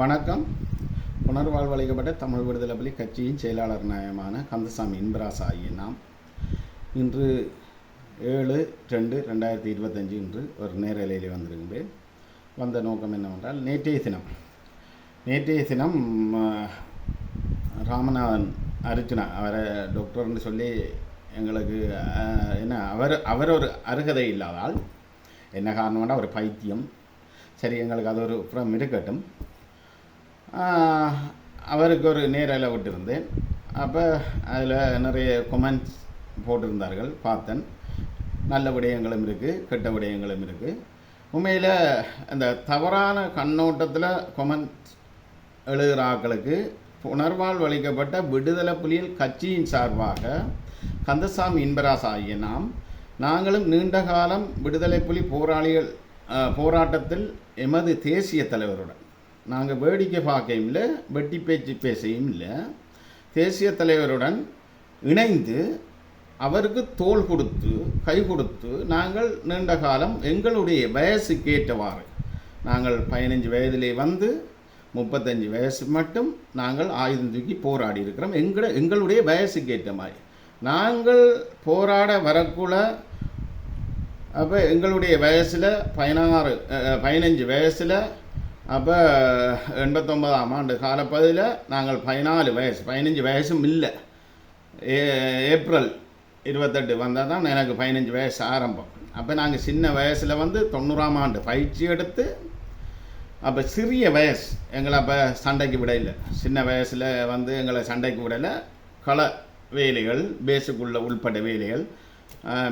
வணக்கம். புனர்வாழ்வளிக்கப்பட்ட தமிழ் விடுதலை பள்ளி கட்சியின் செயலாளர் நியாயமான கந்தசாமி இன்பராஸ் ஆகிய நாம். இன்று ஏழு ரெண்டு ரெண்டாயிரத்தி இருபத்தஞ்சு இன்று ஒரு நேரலையில் வந்திருக்கின்றேன். வந்த நோக்கம் என்னவென்றால் நேற்றைய தினம் நேற்றைய தினம் ராமநாதன் அர்ஜுனா அவரை டாக்டர்னு சொல்லி எங்களுக்கு என்ன அவர் அவர் ஒரு அருகதை இல்லாதால் என்ன காரணம்னா ஒரு பைத்தியம். சரி எங்களுக்கு அது ஒரு புறம் இருக்கட்டும். அவருக்கு ஒரு நேரில் விட்டிருந்தேன். அப்போ அதில் நிறைய கொமெண்ட்ஸ் போட்டிருந்தார்கள் பார்த்தேன். நல்ல விடயங்களும் இருக்குது கெட்ட விடயங்களும் இருக்குது உண்மையில் அந்த தவறான கண்ணோட்டத்தில் கொமெண்ட்ஸ் எழுதுகிற ஆக்களுக்கு புனர்வாழ்வு அளிக்கப்பட்ட விடுதலை புலிகள் கட்சியின் சார்பாக கந்தசாமி இன்பராஸ் ஆகிய நாம் நாங்களும் நீண்ட காலம் விடுதலை புலி போராளிகள் போராட்டத்தில் எமது தேசிய தலைவருடன் நாங்கள் வேடிக்கை பார்க்கையும் இல்லை வெட்டி பேச்சு பேசையும் இல்லை தேசிய தலைவருடன் இணைந்து அவருக்கு தோள் கொடுத்து கை கொடுத்து நாங்கள் நீண்ட காலம் எங்களுடைய வயசுக்கு ஏற்றவாறு நாங்கள் பதினஞ்சு வயதிலே வந்து முப்பத்தஞ்சு வயசு மட்டும் நாங்கள் ஆயுதம் தூக்கி போராடி இருக்கிறோம். எங்கள எங்களுடைய வயசுக்கு ஏற்ற மாதிரி. நாங்கள் போராட வரக்குள்ள அப்போ எங்களுடைய வயசில் பதினாறு பதினஞ்சு வயசில் அப்போ எண்பத்தொன்பதாம் ஆண்டு காலப்பகுதியில் நாங்கள் பதினாலு வயசு பதினஞ்சு வயசும் இல்லை. ஏ ஏப்ரல் இருபத்தெட்டு வந்தால் தான் எனக்கு பதினஞ்சு வயசு ஆரம்பம். அப்போ நாங்கள் சின்ன வயசில் வந்து தொண்ணூறாம் ஆண்டு பயிற்சி எடுத்து அப்போ சிறிய வயசு எங்களை அப்போ சண்டைக்கு விடையில் சின்ன வயசில் வந்து எங்களை சண்டைக்கு விடலை. கள வேலைகள் பேஸுக்குள்ளே உள்பட்ட வேலைகள்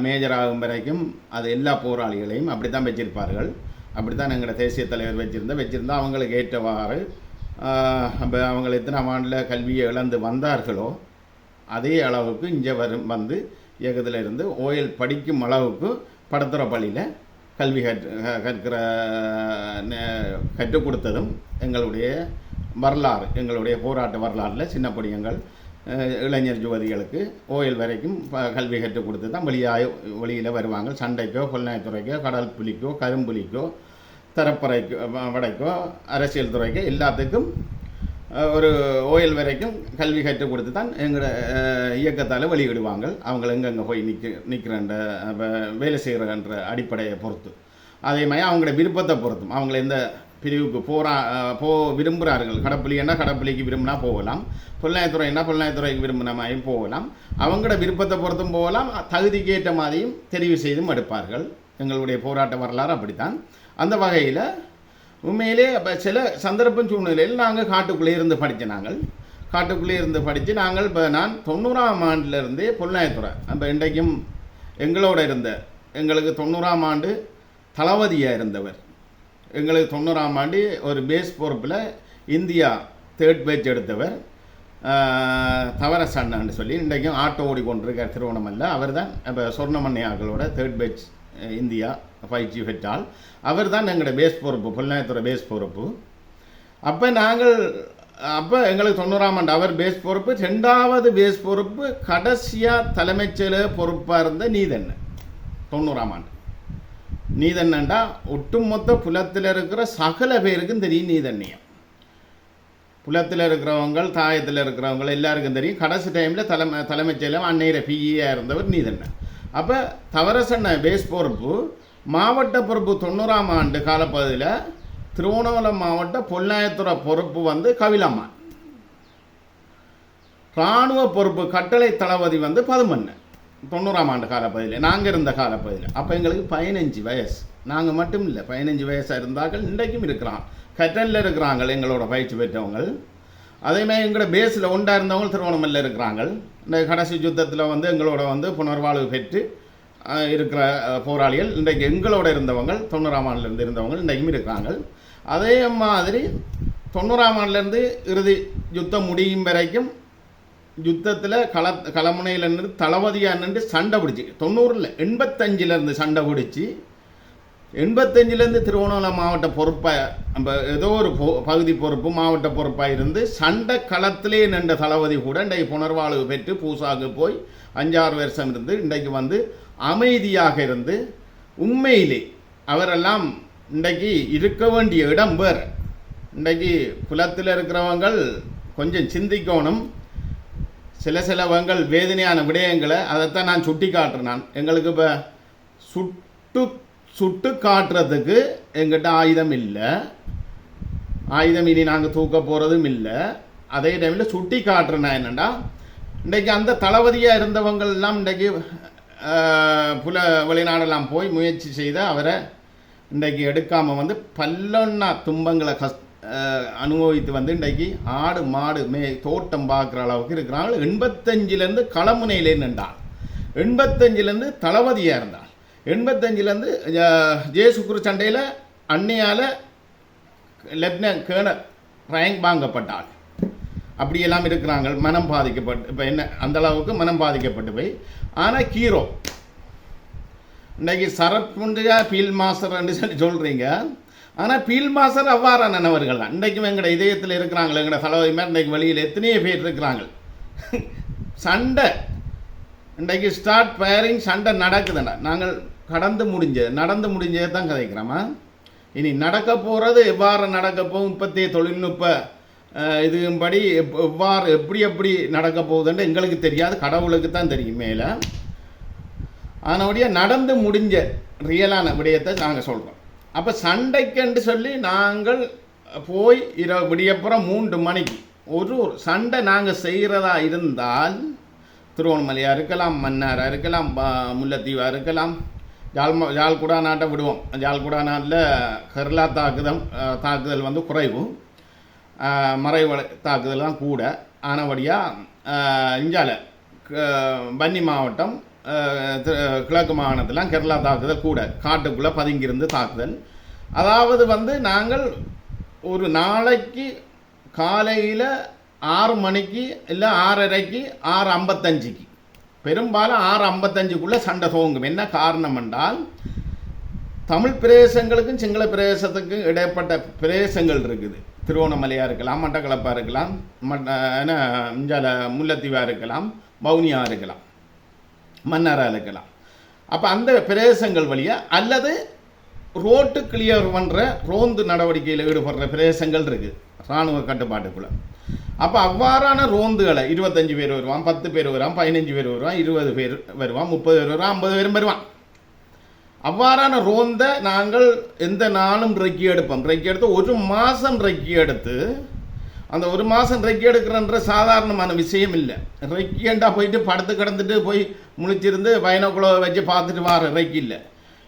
மேஜர் ஆகும் வரைக்கும் அது எல்லா போராளிகளையும் அப்படி தான் வச்சிருப்பார்கள். அப்படி தான் எங்களோட தேசிய தலைவர் வச்சுருந்தேன் வச்சுருந்தா அவங்களுக்கு ஏற்றவாறு அப்போ அவங்க எத்தனை ஆண்டில் கல்வியை இழந்து வந்தார்களோ அதே அளவுக்கு இங்கே வரும் வந்து இயக்கத்தில் இருந்து ஓயல் படிக்கும் அளவுக்கு படத்துற பள்ளியில் கல்வி கற்று கற்கிற கற்றுக் கொடுத்ததும் எங்களுடைய வரலாறு எங்களுடைய போராட்ட வரலாறில் சின்ன படியங்கள் இளைஞர் யுவதிகளுக்கு ஓயல் வரைக்கும் ப- கல்வி கற்றுக் கொடுத்து தான் வெளியாக வெளியில் வருவாங்க. சண்டைக்கோ கொள்ளைத்துறைக்கோ கடல் புலிக்கோ கரும்புலிக்கோ தரப்பறைக்கோ வடைக்கோ அரசியல் துறைக்கோ எல்லாத்துக்கும் ஒரு ஓயல் வரைக்கும் கல்வி கற்றுக் கொடுத்து தான் எங்களோட இயக்கத்தால் வெளியிடுவாங்க. அவங்க எங்கெங்கே போய் நிற்க நிற்கிறன்ற வேலை செய்கிறன்ற அடிப்படையை பொறுத்து. அதே மாதிரி அவங்களோட விருப்பத்தை பொறுத்தும். அவங்கள எந்த பிரிவுக்கு போரா போ விரும்புகிறார்கள் கடப்புலின்னா கடப்புலிக்கு விரும்பினா போகலாம். பொள்ளாயத்துறைன்னா பொள்ளாயத்துறைக்கு விரும்பின மாதிரியும் போகலாம். அவங்களோட விருப்பத்தை பொறுத்தும் போகலாம். தகுதிக்கு ஏற்ற மாதிரியும் தெரிவு செய்தும் எடுப்பார்கள். எங்களுடைய போராட்ட வரலாறு அப்படித்தான். அந்த வகையில் உண்மையிலே அப்போ சில சந்தர்ப்பம் சூழ்நிலையில் நாங்கள் காட்டுக்குள்ளே இருந்து படித்த நாங்கள். காட்டுக்குள்ளே இருந்து படித்து நாங்கள் இப்போ நான் தொண்ணூறாம் ஆண்டிலிருந்தே பொள்ளாயத்துறை அப்போ இன்றைக்கும் எங்களோட இருந்த எங்களுக்கு தொண்ணூறாம் ஆண்டு தளபதியாக இருந்தவர். எங்களுக்கு தொண்ணூறாம் ஆண்டு ஒரு பேஸ் பொறுப்பில் இந்தியா தேர்ட் பேஜ் எடுத்தவர். தவற சண்ணன்னு சொல்லி இன்றைக்கும் ஆட்டோ ஓடி கொண்டிருக்கார் திருவண்ணாமலை அவர் தான் இப்போ சொர்ணமண்ணியாக்களோட third page India five G பெற்றால் அவர் தான் எங்களோட பேஸ் பொறுப்பு பொள்ளாயத்துறை பேஸ் பொறுப்பு. அப்போ நாங்கள் அப்போ எங்களுக்கு தொண்ணூறாம் ஆண்டு அவர் பேஸ் பொறுப்பு. ரெண்டாவது பேஸ் பொறுப்பு கடைசியாக தலைமைச் செயலக பொறுப்பாக இருந்த நீதன். தொண்ணூறாம் ஆண்டு. நீதண்ணண்டா? ஒட்டுமொத்த புலத்தில் இருக்கிற சகல பேருக்கும் தெரியும் நீதண்ணியம். புலத்தில் இருக்கிறவங்க தாயத்தில் இருக்கிறவங்க எல்லாருக்கும் தெரியும். கடைசி டைமில் தலைமை தலைமைச் செயலம் அன்னையிற பிஇயாக இருந்தவர் நீதண்ணன். அப்போ தவரசண்ண பேஸ் பொறுப்பு மாவட்ட பொறுப்பு தொண்ணூறாம் ஆண்டு காலப்பகுதியில் திருவண்ணாமலை மாவட்ட பொள்ளாயத்துறை பொறுப்பு வந்து கவிலம்மான். இராணுவ பொறுப்பு கட்டளை தளபதி வந்து பதுமண்ணன் தொண்ணூறாம் ஆண்டு காலப்பகுதியில் நாங்கள் இருந்த காலப்பகுதியில். அப்போ எங்களுக்கு பதினஞ்சு வயசு. நாங்கள் மட்டும் இல்லை பதினஞ்சு வயசாக இருந்தார்கள் இன்றைக்கும் இருக்கிறான். கட்டனில் இருக்கிறாங்க எங்களோட பயிற்சி பெற்றவங்க அதேமாதிரி எங்களோட பேஸில் ஒன்றா இருந்தவங்க திருவண்ணாமலையில் இருக்கிறாங்க இந்த கடைசி யுத்தத்தில் வந்து எங்களோட வந்து புனர்வாழ்வு பெற்று இருக்கிற போராளிகள் இன்றைக்கு எங்களோட இருந்தவங்க தொண்ணூறாம் ஆண்டுலேருந்து இருந்தவங்க இன்றைக்கும் இருக்கிறாங்க அதே மாதிரி தொண்ணூறாம் ஆண்டுலேருந்து இறுதி யுத்தம் முடியும் வரைக்கும் யுத்தத்தில் கள களமுனையில் நின்று தளபதியாக நின்று சண்டை பிடிச்சி. தொண்ணூறில் எண்பத்தஞ்சிலேருந்து சண்டை பிடிச்சி எண்பத்தஞ்சிலேருந்து திருவண்ணாமலை மாவட்ட பொறுப்பாக நம்ம ஏதோ ஒரு பொ பகுதி பொறுப்பு மாவட்ட பொறுப்பாக இருந்து சண்டை களத்திலே நின்ற தளபதி கூட இன்றைக்கு புனர்வாழ்வு பெற்று பூசாக்கு போய் அஞ்சாறு வருஷம் இருந்து இன்றைக்கு வந்து அமைதியாக இருந்து உண்மையிலே அவரெல்லாம் இன்றைக்கு இருக்க வேண்டிய இடம் வேறு. இன்றைக்கு குலத்தில் இருக்கிறவங்கள் கொஞ்சம் சிந்திக்கணும். சில சிலவங்கள் வேதனையான விடயங்களை அதைத்தான் நான் சுட்டி காட்டுறேன் எங்களுக்கு இப்போ சுட்டு சுட்டு காட்டுறதுக்கு எங்கிட்ட ஆயுதம் இல்லை. ஆயுதம் இனி நாங்கள் தூக்க போகிறதும் இல்லை. அதே டைமில் சுட்டி காட்டுறேன்னா என்னென்னா இன்றைக்கு அந்த தளபதியாக இருந்தவங்கள்லாம் இன்றைக்கு புல வெளிநாடெல்லாம் போய் முயற்சி செய்த அவரை இன்றைக்கு எடுக்காமல் வந்து பல்லொன்னா துன்பங்களை கஸ் அனுபவித்து வந்து இன்றைக்கு ஆடு மாடு மே தோட்டம் பார்க்குற அளவுக்கு இருக்கிறாங்க. எண்பத்தஞ்சிலேருந்து களமுனையிலே நின்றாள் எண்பத்தஞ்சிலேருந்து தளபதியாக இருந்தாள் எண்பத்தஞ்சிலேருந்து ஜேசுக்குரு சண்டையில் அன்னையால் லெப்டினன்ட் கேனர் ரேங்க் வாங்கப்பட்டாள். அப்படியெல்லாம் இருக்கிறாங்க. மனம் பாதிக்கப்பட்டு இப்போ என்ன அந்த அளவுக்கு மனம் பாதிக்கப்பட்டு போய். ஆனால் ஹீரோ இன்றைக்கி சரப்புண்டியா ஃபீல்ட் மாஸ்டர் சொல்லி சொல்கிறீங்க ஆனால் பீல் மாஸ்டர் அவ்வாறானவர்கள் தான் அன்றைக்கும் எங்களோட இதயத்தில் இருக்கிறாங்க எங்களோட தலைவலி மாதிரி இன்றைக்கு வெளியில் எத்தனையோ பேர் இருக்கிறாங்க. சண்டை. இன்றைக்கு ஸ்டார்ட் ஃபயரிங் சண்டை நடக்குதுண்டா நாங்கள் கடந்து முடிஞ்சது. நடந்து முடிஞ்சது தான் கதைக்கிறோமா? இனி நடக்க போகிறது எவ்வாறு நடக்க போகும் இப்போத்தைய தொழில்நுட்ப இதுபடி எப்- எவ்வாறு எப்படி எப்படி நடக்க போகுதுன்னு எங்களுக்கு தெரியாது. கடவுளுக்கு தான் தெரியும் மேலே. அதனுடைய நடந்து முடிஞ்ச ரியலான விடயத்தை நாங்கள் சொல்கிறோம் அப்போ சண்டைக்கென்று சொல்லி நாங்கள் போய் இர விடியப்புறம் மூன்று மணிக்கு ஒரு சண்டை நாங்கள் செய்கிறதா இருந்தால் திருவண்ணாமலையாக இருக்கலாம் மன்னாராக இருக்கலாம் முல்லைத்தீவாக இருக்கலாம் ஜால்ம ஜாழ்குடா நாட்டை விடுவோம். ஜால்குடா நாட்டில் கர்லா தாக்குதல் தாக்குதல் வந்து குறைவு. அஹ், மறைவலை தாக்குதல் தான் கூட. ஆனபடியாக இஞ்சால பன்னி மாவட்டம் கிழக்கு மாகாணத்திலாம் கேரளா தாக்குதல் கூட காட்டுக்குள்ளே பதுங்கியிருந்து தாக்குதல். அதாவது வந்து நாங்கள் ஒரு நாளைக்கு காலையில் ஆறு மணிக்கு இல்லை ஆறரைக்கு ஆறு ஐம்பத்தஞ்சுக்கு. பெரும்பாலும் ஆறு ஐம்பத்தஞ்சுக்குள்ளே சண்டை துவங்கும். என்ன காரணம் என்றால் தமிழ் பிரதேசங்களுக்கும் சிங்கள பிரதேசத்துக்கும் இடைப்பட்ட பிரதேசங்கள் இருக்குது. திருவோணமலையாக இருக்கலாம் மட்டக்களப்பாக இருக்கலாம் மட்ட என்ன முல்லைத்தீவாக இருக்கலாம் வவுனியாக இருக்கலாம். மன்னராக இருக்கலாம். அப்போ அந்த பிரதேசங்கள் வழியாக அல்லது ரோட்டு கிளியர் பண்ணுற ரோந்து நடவடிக்கையில் ஈடுபடுற பிரதேசங்கள் இருக்குது இராணுவ கட்டுப்பாட்டுக்குள்ளே. அப்போ அவ்வாறான ரோந்துகளை இருபத்தஞ்சு பேர் வருவான் பத்து பேர் வருவான் பதினஞ்சு பேர் வருவான் இருபது பேர் வருவான் முப்பது பேர் வருவான் ஐம்பது பேரும் வருவான். அவ்வாறான ரோந்தை நாங்கள் எந்த நாளும் ரெக்கி எடுப்போம். ரெக்கி எடுத்து ஒரு மாதம் ரெக்கி எடுத்து அந்த ஒரு மாதம் ரெக்கி எடுக்கிறன்ற சாதாரணமான விஷயம் இல்லை. ரெக்கியண்டா போயிட்டு படுத்து கிடந்துட்டு போய் முழிச்சிருந்து பயணக்குள்ள வச்சு பார்த்துட்டு வர ரெக்கி இல்லை.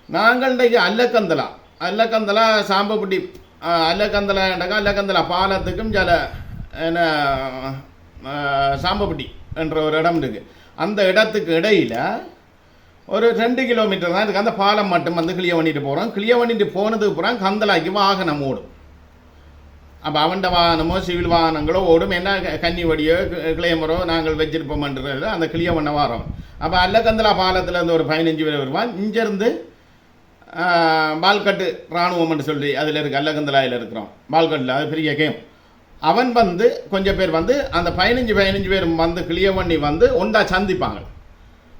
நாங்கள் இன்றைக்கு அல்லக்கந்தலா. அல்லக்கந்தலா சாம்பப்பட்டி அஹ், அல்லக்கந்தலாண்டாக்கா அல்லக்கந்தலா பாலத்துக்கும் சில என்ன சாம்பப்பட்டி என்ற ஒரு இடம் இருக்குது அந்த இடத்துக்கு இடையில் ஒரு ரெண்டு கிலோமீட்டர் தான் இருக்குது அந்த பாலம் மட்டும் வந்து கிளிய பண்ணிட்டு போகிறோம் கிளிய பண்ணிட்டு போனதுக்கு அப்புறம் கந்தலாக்கி வாகனம் ஓடும். அப்போ அவன்ட வாகனமோ சிவில் வாகனங்களோ ஓடும். என்ன கன்னி வடியோ கிளைமரோ நாங்கள் வச்சிருப்போம்ன்றது அந்த கிளிய பண்ண வாரம் அப்போ அல்லக்கந்தலா பாலத்தில் இருந்து ஒரு பதினஞ்சு பேர் வருவான் இங்கேருந்து பால்கட்டு இராணுவம்னு சொல்லி அதில் இருக்கு அல்லகந்தலாயில் இருக்கிறோம். பால்கட்டில் அது பெரிய கேம். அவன் வந்து கொஞ்சம் பேர் வந்து அந்த பதினஞ்சு பதினஞ்சு பேர் வந்து கிளிய பண்ணி வந்து ஒண்டா சந்திப்பாங்க.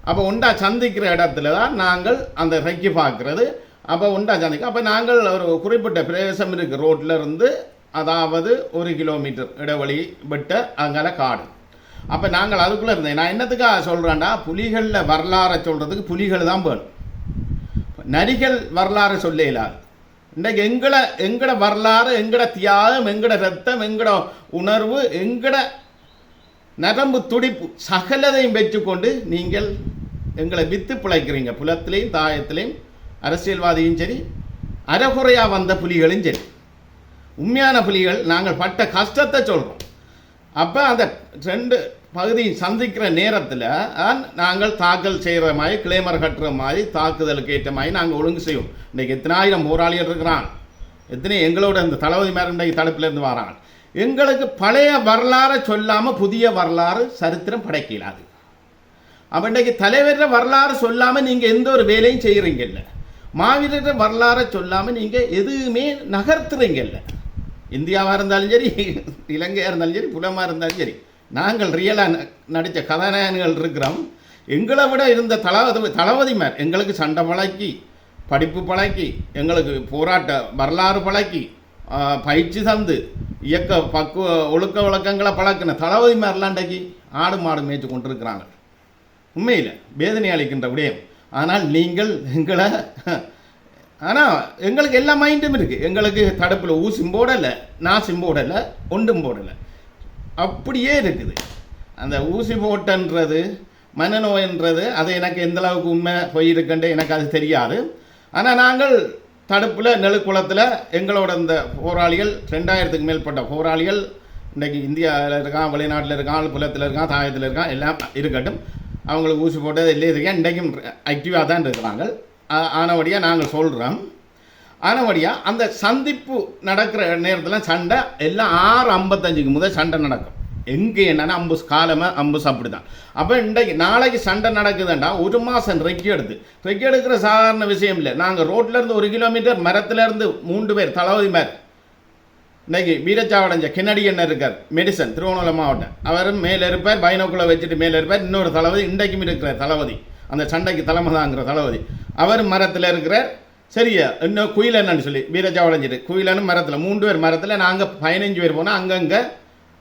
அப்போ உண்டா சந்திக்கிற இடத்துல தான் நாங்கள் அந்த ரெக்கி பார்க்குறது அப்போ உண்டா சந்திக்க அப்போ நாங்கள் ஒரு குறிப்பிட்ட பிரதேசம் இருக்குது ரோட்டில் இருந்து அதாவது ஒரு கிலோமீட்டர் இடைவெளி விட்ட அங்கால காடு. அப்போ நாங்கள் அதுக்குள்ளே இருந்தேன் நான் என்னத்துக்காக சொல்கிறேன்னா புலிகளில் வரலாறை சொல்கிறதுக்கு புலிகள் தான் வேணும். நரிகள் வரலாறு சொல்ல இயலாது. இன்றைக்கு எங்கட எங்கட வரலாறு எங்கட தியாகம் எங்கட ரத்தம் எங்கட உணர்வு எங்கட நரம்பு துடிப்பு சகலதையும் பெற்றுக்கொண்டு நீங்கள் எங்களை வித்து பிழைக்கிறீங்க. புலத்திலையும் தாயத்திலையும் அரசியல்வாதியும் சரி அறகுறையாக வந்த புலிகளும் சரி. உண்மையான புலிகள் நாங்கள் பட்ட கஷ்டத்தை சொல்கிறோம் அப்போ அந்த ரெண்டு பகுதியை சந்திக்கிற நேரத்தில் நாங்கள் தாக்கல் செய்கிற மாதிரி கிளைமர் கட்டுற மாதிரி தாக்குதலுக்கு ஏற்ற மாதிரி நாங்கள் ஒழுங்கு செய்வோம். இன்றைக்கி எத்தனாயிரம் போராளிகள் இருக்கிறான்? எத்தனை எங்களோட இந்த தளபதி மேலே இன்றைக்கு தடுப்பிலேருந்து வரான்? எங்களுக்கு பழைய வரலாறை சொல்லாமல் புதிய வரலாறு சரித்திரம் படைக்கலாது. அப்போ இன்றைக்கு தலைவர வரலாறு சொல்லாமல் நீங்கள் எந்த ஒரு வேலையும் செய்கிறீங்கல்ல மாவீரர் வரலாறை சொல்லாமல் நீங்கள் எதுவுமே நகர்த்துறீங்கல்ல. இந்தியாவாக இருந்தாலும் சரி இலங்கையாக இருந்தாலும் சரி புலமாக இருந்தாலும் சரி நாங்கள் ரியலாக நடித்த கதாநாயகர்கள் இருக்கிறோம். எங்களை விட இருந்த தளபதி தளபதிமார் எங்களுக்கு சண்டை பழக்கி படிப்பு பழக்கி எங்களுக்கு போராட்ட வரலாறு பழக்கி பயிற்சி தந்து இயக்க பக்குவ ஒழுக்க வழக்கங்களை பழக்கின தளபதி மாதிரிலாம் இன்றைக்கு ஆடு மாடு மேய்ச்சி கொண்டிருக்கிறாங்க. உண்மையில் வேதனை அளிக்கின்ற விடயம். ஆனால் நீங்கள் எங்களை ஆனால் எங்களுக்கு எல்லா மைண்டும் இருக்குது எங்களுக்கு தடுப்பில் ஊசியும் போடலை நாசியும் போடலை ஒன்றும் போடலை அப்படியே இருக்குது. அந்த ஊசி போட்டன்றது மனநோயன்றது அது எனக்கு எந்த அளவுக்கு உண்மை போயிருக்குன்ட்டு எனக்கு அது தெரியாது. ஆனால் நாங்கள் தடுப்பில் நெழுக்குளத்தில் எங்களோட இந்த போராளிகள் ரெண்டாயிரத்துக்கு மேற்பட்ட போராளிகள் இன்றைக்கி இந்தியாவில் இருக்கான் வெளிநாட்டில் இருக்கான் புலத்தில் இருக்கான் தாயத்தில் இருக்கான் எல்லாம் இருக்கட்டும். அவங்களுக்கு ஊசி போட்டது இல்லை இருக்கேன் இன்றைக்கும் ஆக்டிவாக தான் இருக்கிறாங்க. ஆனபடியாக நாங்கள் சொல்கிறோம் ஆனபடியாக அந்த சந்திப்பு நடக்கிற நேரத்தில் சண்டை எல்லாம் ஆறு ஐம்பத்தஞ்சுக்கு முதல் சண்டை நடக்கும். எங்கே என்னன்னா அம்பு காலமாக அம்புஸ் அப்படி தான் அப்போ இன்றைக்கு நாளைக்கு சண்டை நடக்குதுண்டா ஒரு மாதம் ரெக்கி எடுத்து. ரெக்கி எடுக்கிற சாதாரண விஷயம் இல்லை. நாங்கள் ரோட்லேருந்து ஒரு கிலோமீட்டர் மரத்துலேருந்து மூன்று பேர் தளபதி மேர். இன்றைக்கி வீரச்சாவடைஞ்ச கிணடி என்ன இருக்கார் மெடிசன் திருவண்ணாமலை மாவட்டம். அவரும் மேலே இருப்பார் பைனோக்குள்ளே வச்சுட்டு மேலே இருப்பார். இன்னொரு தளபதி இன்றைக்கும் இருக்கிற தளபதி. அந்த சண்டைக்கு தலைமை தாங்கிற தளபதி. அவர் மரத்தில் இருக்கிறார் சரியா இன்னும் குயிலன்னு சொல்லி வீரச்சாவடைஞ்சிட்டு குயிலன்னு மரத்தில் மூன்று பேர் மரத்தில் நாங்கள் பதினஞ்சு பேர் போனால் அங்கங்கே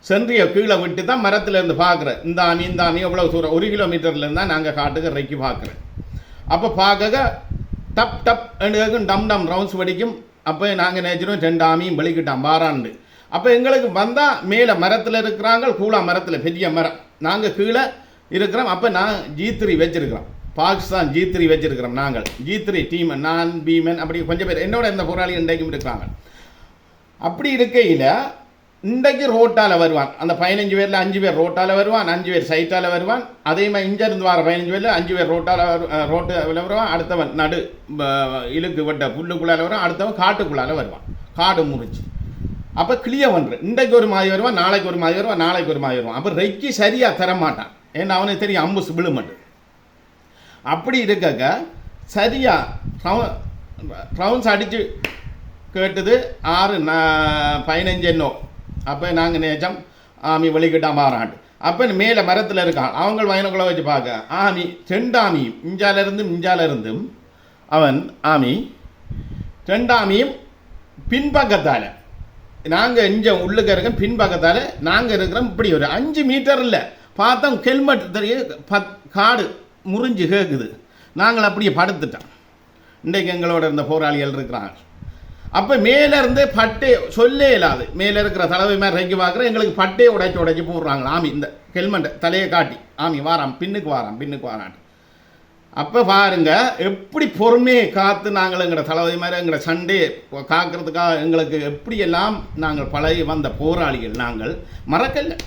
சென்றிய கீழே விட்டு தான் மரத்தில் இருந்து பார்க்குறேன் இந்த ஆணி இந்த ஆணி எவ்வளோ தூரம்? ஒரு கிலோமீட்டர்லேருந்து நாங்கள் காட்டுக்கு இறக்கி பார்க்குறேன் அப்போ பார்க்க டப் டப் ரெண்டு டம் டம் ரவுண்ட்ஸ் வெடிக்கும். அப்போ நாங்கள் நேச்சரும் ரெண்டு ஆமியும் வெளிக்கிட்டான் வாராண்டு. அப்போ எங்களுக்கு வந்தால் மேலே மரத்தில் இருக்கிறாங்க கூலா மரத்தில் பெரிய மரம். நாங்கள் கீழே இருக்கிறோம் அப்போ நான் ஜி த்ரீ வச்சிருக்கிறோம். பாகிஸ்தான் ஜி த்ரீ வச்சிருக்கிறோம் நாங்கள். ஜி த்ரீ டீம் நான் பீமன் அப்படி கொஞ்சம் பேர். என்னோட இந்த போராளி இன்றைக்கும் இருக்கிறாங்க. அப்படி இருக்கையில் இன்றைக்கு ரோட்டால் வருவான். அந்த பதினஞ்சு பேரில் அஞ்சு பேர் ரோட்டால் வருவான் அஞ்சு பேர் சைட்டால் வருவான். அதே மாதிரி இங்கேருந்து வர பதினஞ்சு பேரில் அஞ்சு பேர் ரோட்டால் வரு ரோட்டில் வருவான். அடுத்தவன் நடு இழுக்கு வட்ட புல்லுக்குள்ளால வருவான். அடுத்தவன் காட்டுக்குள்ளால வருவான். காடு முறிச்சு. அப்போ கிளியர் ஒன்று. இன்றைக்கு ஒரு மாதிரி வருவான் நாளைக்கு ஒரு மாதிரி வருவான் நாளைக்கு ஒரு மாதிரி வருவான். அப்போ ரெக்கி சரியாக தரமாட்டான். ஏன்னா அவனுக்கு தெரியும் அம்பு விழுமட்டு அப்படி இருக்கக்க சரியா? ரவுண்ட்ஸ் அடித்து கேட்டது ஆறு நான் பதினஞ்சு என்னோ. அப்போ நாங்கள் நேச்சம் ஆமி வெளிக்கிட்டா மாறாண்டு. அப்போ மேலே மரத்தில் இருக்கான் அவங்க வயனுக்குள்ள வச்சு பார்க்க ஆமி செண்டாமியும் இஞ்சாலிருந்து மிஞ்சாலிருந்தும் அவன் ஆமி செண்டாமியும் பின்பக்கத்தால். நாங்கள் இங்கே உள்ளுக்க இருக்க பின்பக்கத்தால் நாங்கள் இருக்கிறோம். இப்படி ஒரு அஞ்சு மீட்டர் இல்லை. பார்த்தோம் ஹெல்மெட் தெரிய பத் காடு. முறிஞ்சு கேட்குது நாங்கள் அப்படியே படுத்துட்டோம். இன்றைக்கு எங்களோட இருந்த போராளிகள் இருக்கிறாங்க. அப்போ மேலேருந்து பட்டே சொல்லே இல்லாது. மேலே இருக்கிற தலைவை மாதிரி ரெங்கி பார்க்குற எங்களுக்கு பட்டே உடைச்சி உடைச்சி போடுறாங்க. ஆமி இந்த ஹெல்மெட்டை தலையை காட்டி. ஆமி வாராம் பின்னுக்கு வாராம் பின்னுக்கு வாரான் அப்போ பாருங்க எப்படி பொறுமையை காத்து நாங்கள் எங்களோட தளபதி மாதிரி எங்களோட சண்டே காக்கிறதுக்காக எங்களுக்கு எப்படியெல்லாம் நாங்கள் பழகி வந்த போராளிகள் நாங்கள் மறக்கலை.